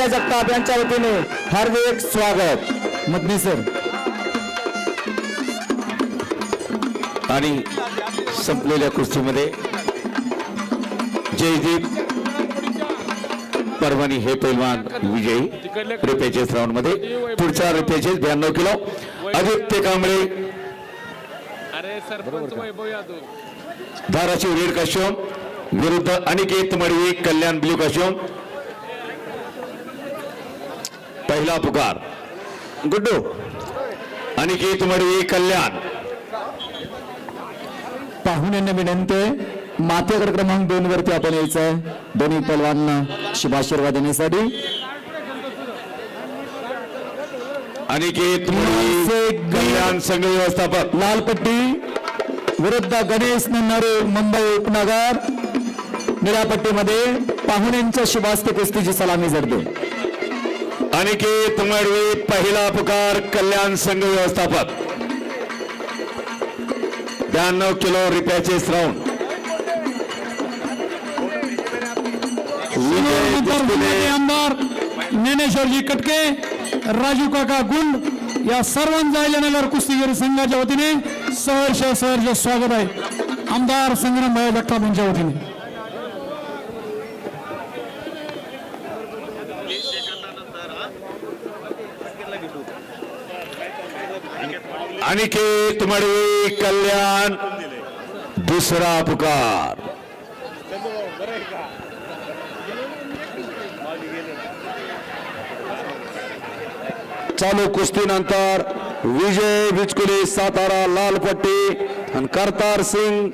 संगय्या जगताप यांच्या वतीने हार्दिक स्वागत. मदनी सर आणि संपलेल्या कुस्तीमध्ये जयदीप परवानी हे पैलवान विजयी रिपेचेस राऊंडमध्ये पुढचा रुपयाचे ब्याण्णव किलो. आदित्य कांबळे. धाराशिव रेड काश्योम विरुद्ध अनिकेत मडवी कल्याण ब्ल्यू काश्योम पहिला पुकार. गुड्डू अनिकेत मडवी कल्याण. पाहुण्यांना विनंती आहे. मातेगड क्रमांक दोन वरती आपण यायचं आहे. दोन्ही पलवांना शुभाशीर्वाद देण्यासाठी. अनिकेत कल्याण संघ व्यवस्थापक. लाल पट्टी विरुद्ध गणेश नन्नारे मुंबई उपनगर. निळ्या पट्टीमध्ये पाहुण्यांच्या शुभास्ते कुस्तीची सलामी जडते अनिकेत मडवी पहिला पुकार कल्याण संघ व्यवस्थापक. ब्याण्णव किलो विजय कुस्तीने. आमदार ज्ञानेश्वरजी कटके राजू काका गुंड या सर्वांचा अहिल्यानगर कुस्तीगीर संघाच्या वतीने सहर्ष सहर्ष स्वागत आहे. आमदार संग्राम भाई जगताप यांच्या वतीने. अनिकेत मडवी कल्याण। दुसरा पुकार। चालू कुस्तीनंतर विजय बिचकुले सातारा लाल पट्टी आणि करतार सिंग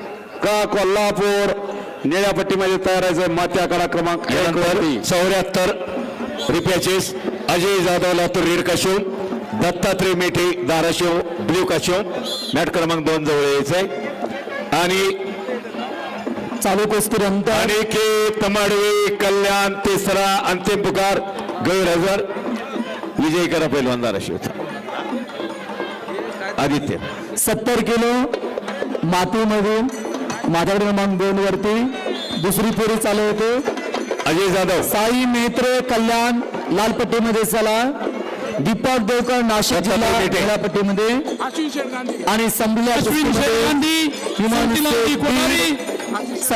का कोल्हापूर निळ्या पट्टीमध्ये तयार आहे मात्या कडा क्रमांक चौऱ्याहत्तर. रिपॅचेस अजय जाधव लातूर रेड काशोम दत्तात्रय मेठे धाराशिव ब्ल्यू काशोम मॅट क्रमांक दोन जवळ यायचंय. आणि चालू कुस्ती नंतर अनिकेत माडवे कल्याण तिसरा अंतिम पुकार गैरहजर विजय करा पैलवान धाराशिव. आदित्य. सत्तर किलो मातीमधून माझ्याकडे क्रमांक दोन वरती. दुसरी फेरी चालू होते. अजय जाधव. साई मेत्रे कल्याण लाल पट्टीमध्ये चला. दीपक देवकर नाशिक जिल्हा पट्टी. निळ्या पट्टीमध्ये अश्विन शेठ गांधी आणि संपल्या अश्विन शेठ कुस्तीमध्ये